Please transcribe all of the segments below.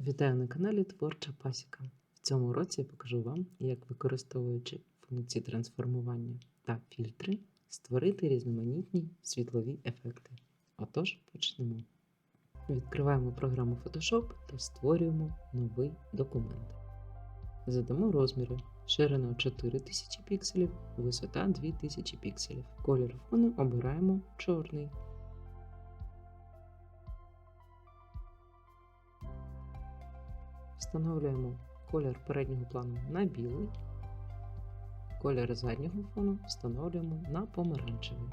Вітаю на каналі Творча Пасіка. В цьому році я покажу вам, як використовуючи функції трансформування та фільтри, створити різноманітні світлові ефекти. Отож, почнемо. Відкриваємо програму Photoshop та створюємо новий документ. Задамо розміри. Ширина 4000 пікселів, висота 2000 пікселів. Колір фону обираємо чорний. Встановлюємо колір переднього плану на білий, колір заднього фону встановлюємо на помаранчевий.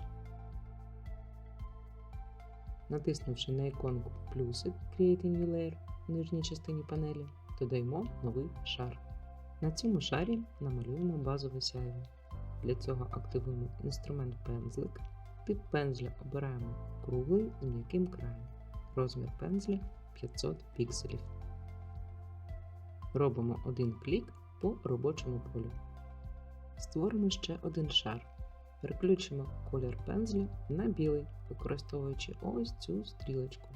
Натиснувши на іконку плюсик Create New Layer в нижній частині панелі, додаємо новий шар. На цьому шарі намалюємо базове сяйво. Для цього активуємо інструмент пензлик. Тип пензля обираємо круглий з м'яким краєм. Розмір пензля 500 пікселів. Робимо один клік по робочому полю. Створимо ще один шар. Переключимо колір пензля на білий, використовуючи ось цю стрілочку.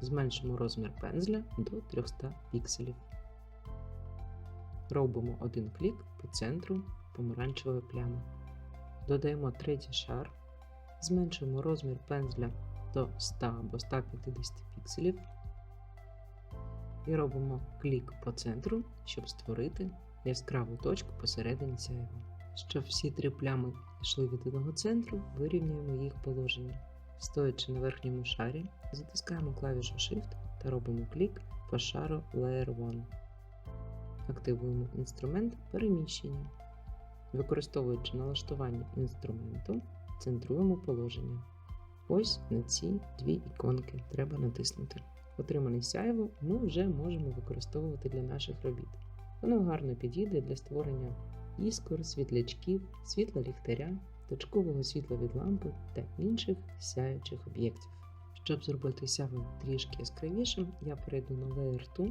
Зменшимо розмір пензля до 300 пікселів. Робимо один клік по центру помаранчевої плями. Додаємо третій шар. Зменшуємо розмір пензля до 100 або 150 пікселів і робимо клік по центру, щоб створити яскраву точку посередині сяйва. Щоб всі три плями йшли від одного центру, вирівнюємо їх положення. Стоячи на верхньому шарі, затискаємо клавішу Shift та робимо клік по шару Layer 1. Активуємо інструмент переміщення. Використовуючи налаштування інструменту, центруємо положення. Ось на ці дві іконки треба натиснути. Отримане сяйво ми вже можемо використовувати для наших робіт. Воно гарно підійде для створення іскор, світлячків, світла ліхтаря, точкового світла від лампи та інших сяючих об'єктів. Щоб зробити сяйво трішки яскравішим, я перейду на Layer 2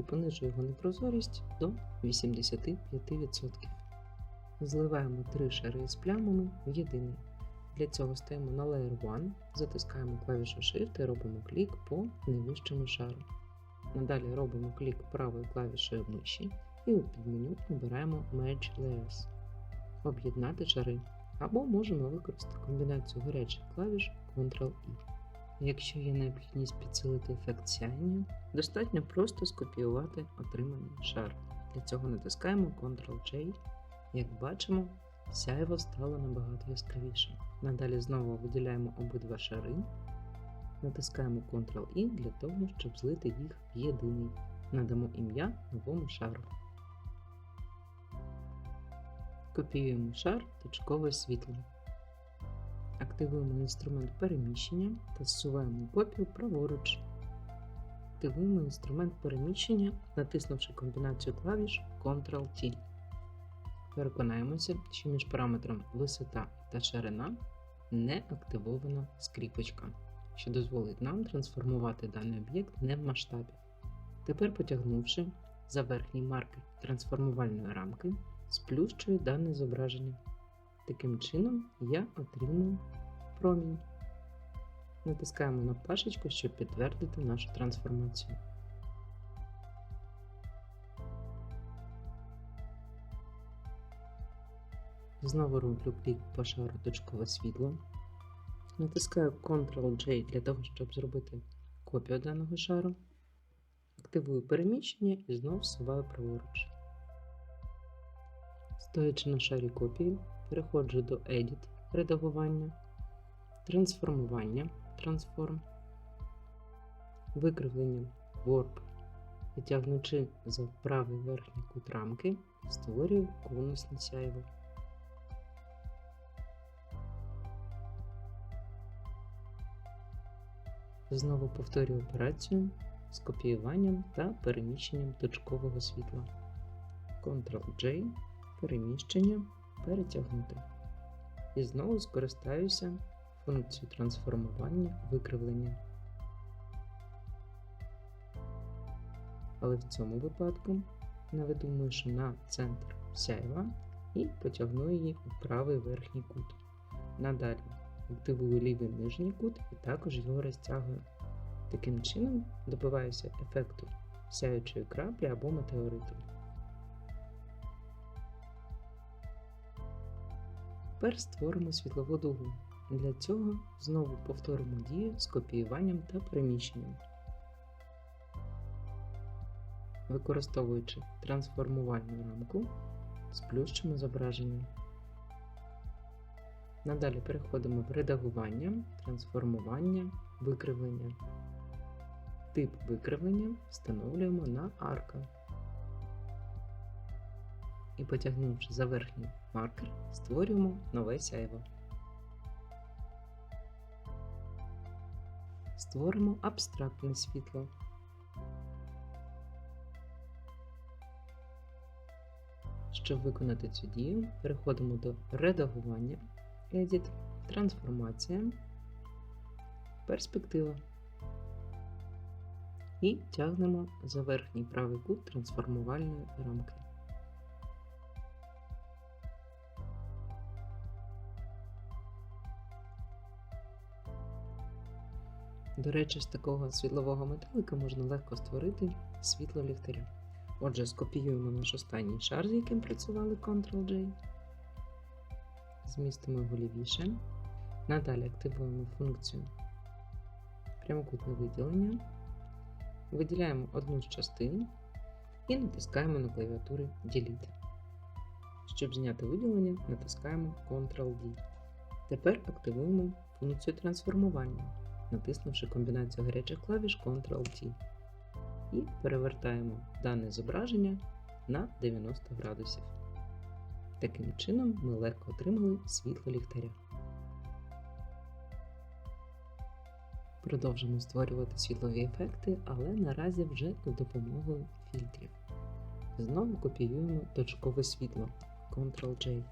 і понижу його непрозорість до 85%. Зливаємо три шари з плямами в єдиний. Для цього стаємо на Layer 1, затискаємо клавішу Shift і робимо клік по найвищому шару. Надалі робимо клік правою клавішою миші і у підменю обираємо Merge Layers. Об'єднати шари. Або можемо використати комбінацію гарячих клавіш Ctrl-E. Якщо є необхідність підсилити ефект сяєння, достатньо просто скопіювати отриманий шар. Для цього натискаємо Ctrl-J. Як бачимо, сяйво стало набагато яскравішим. Надалі знову виділяємо обидва шари, натискаємо Ctrl-I для того, щоб злити їх в єдиний. Надамо ім'я новому шару. Копіюємо шар точкове світло. Активуємо інструмент переміщення та зсуваємо копію праворуч. Активуємо інструмент переміщення, натиснувши комбінацію клавіш Ctrl-T. Переконаємося, що між параметром висота та ширина не активована скріпочка, що дозволить нам трансформувати даний об'єкт не в масштабі. Тепер, потягнувши за верхній маркер трансформувальної рамки, сплющую дане зображення. Таким чином я отримую промінь. Натискаємо на пташечку, щоб підтвердити нашу трансформацію. Знову роблю клік по шару точкове світло. Натискаю Ctrl-J для того, щоб зробити копію даного шару. Активую переміщення і знову всуваю праворуч. Стоячи на шарі копії, переходжу до Edit редагування, трансформування Transform, викривлення Warp, витягнучи за правий верхній кут рамки, створюю конусне сяйво. Знову повторюю операцію з копіюванням та переміщенням точкового світла. Ctrl-J, переміщення, перетягнути. І знову скористаюся функцією трансформування викривлення. Але в цьому випадку наведу мишу на центр сяйва і потягну її у правий верхній кут. Надалі активую лівий нижній кут і також його розтягую. Таким чином добиваюся ефекту сяючої краплі або метеориту. Тепер створимо світлову дугу. Для цього знову повторимо дію з копіюванням та переміщенням. Використовуючи трансформувальну рамку, сплющимо зображення. Надалі переходимо в редагування, трансформування, викривлення. Тип викривлення встановлюємо на арка. І потягнувши за верхній маркер, створюємо нове сяйво. Створимо абстрактне світло. Щоб виконати цю дію, переходимо до редагування, Edit, трансформація, перспектива. І тягнемо за верхній правий кут трансформувальної рамки. До речі, з такого світлового металика можна легко створити світло ліхтаря. Отже, скопіюємо наш останній шар, з яким працювали Ctrl-J. Змістимо його лівіше. Надалі активуємо функцію прямокутне виділення. Виділяємо одну з частин і натискаємо на клавіатурі Delete. Щоб зняти виділення, натискаємо Ctrl-D. Тепер активуємо функцію трансформування, натиснувши комбінацію гарячих клавіш Ctrl-T. І перевертаємо дане зображення на 90 градусів. Таким чином ми легко отримали світло ліхтаря. Продовжимо створювати світлові ефекти, але наразі вже за допомогою фільтрів. Знову копіюємо точкове світло Ctrl-J.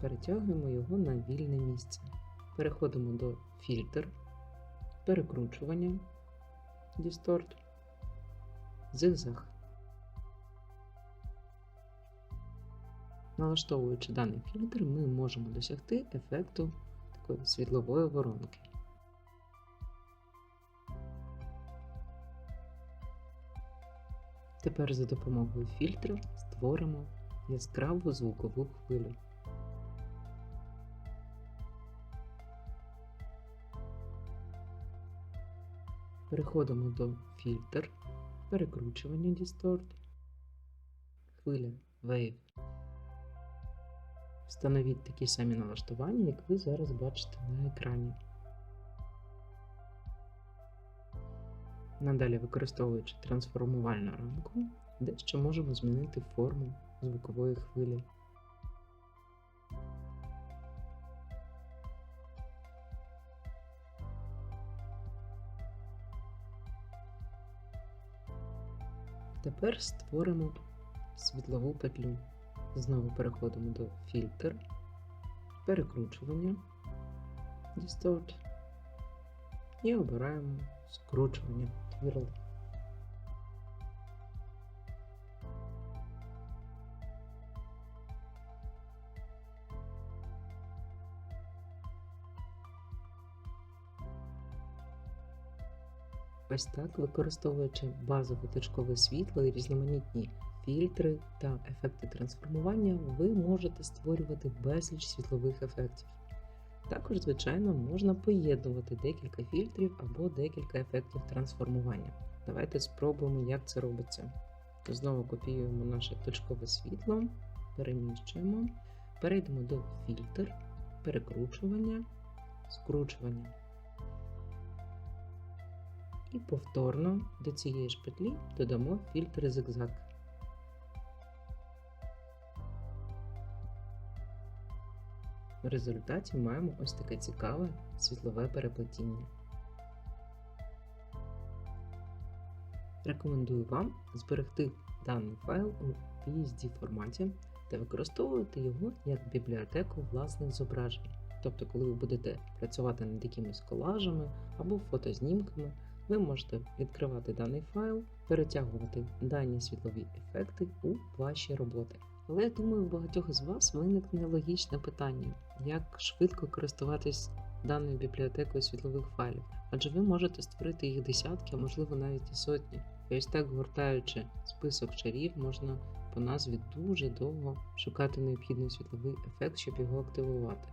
Перетягуємо його на вільне місце. Переходимо до фільтр, перекручування, Distort, зигзаг. Налаштовуючи даний фільтр, ми можемо досягти ефекту такої світлової воронки. Тепер за допомогою фільтру створимо яскраву звукову хвилю. Переходимо до фільтр, перекручування Distort, хвиля Wave. Встановіть такі самі налаштування, як ви зараз бачите на екрані. Надалі використовуючи трансформувальну рамку, дещо можемо змінити форму звукової хвилі. Тепер створимо світлову петлю. Знову переходимо до фільтр, перекручування, Distort і обираємо скручування Twirl. Ось так, використовуючи базове точкове світло і різноманітні фільтри та ефекти трансформування, ви можете створювати безліч світлових ефектів. Також, звичайно, можна поєднувати декілька фільтрів або декілька ефектів трансформування. Давайте спробуємо, як це робиться. Знову копіюємо наше точкове світло, переміщуємо, перейдемо до фільтр, перекручування, скручування. І повторно до цієї ж петлі додамо фільтр зигзаг. В результаті маємо ось таке цікаве світлове переплетіння. Рекомендую вам зберегти даний файл у PSD форматі та використовувати його як бібліотеку власних зображень. Тобто, коли ви будете працювати над якимись колажами або фотознімками, ви можете відкривати даний файл, перетягувати дані світлові ефекти у ваші роботи. Але я думаю, у багатьох з вас виникне логічне питання, як швидко користуватись даною бібліотекою світлових файлів, адже ви можете створити їх десятки, а можливо навіть і сотні. І ось так, гортаючи список шарів, можна по назві дуже довго шукати необхідний світловий ефект, щоб його активувати.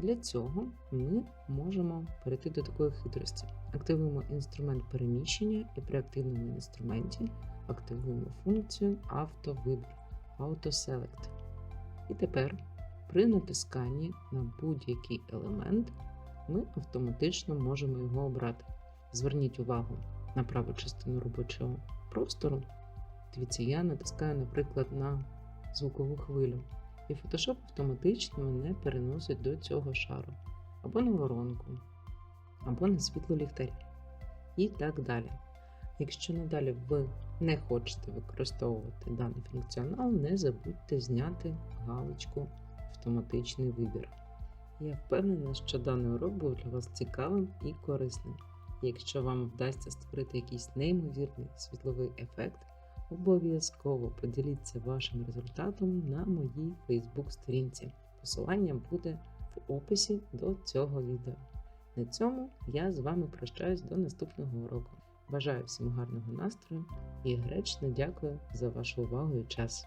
Для цього ми можемо перейти до такої хитрості. Активуємо інструмент переміщення і при активному інструменті активуємо функцію автовибір AutoSelect. І тепер при натисканні на будь-який елемент ми автоматично можемо його обрати. Зверніть увагу на праву частину робочого простору. Дивіться, я натискаю, наприклад, на звукову хвилю, і Photoshop автоматично мене переносить до цього шару, або на воронку, або на світло ліхтаря і так далі. Якщо надалі ви не хочете використовувати даний функціонал, не забудьте зняти галочку Автоматичний вибір. Я впевнена, що даний урок був для вас цікавим і корисним. Якщо вам вдасться створити якийсь неймовірний світловий ефект, обов'язково поділіться вашим результатом на моїй Facebook сторінці. Посилання буде в описі до цього відео. На цьому я з вами прощаюсь до наступного уроку. Бажаю всім гарного настрою і гречно дякую за вашу увагу і час.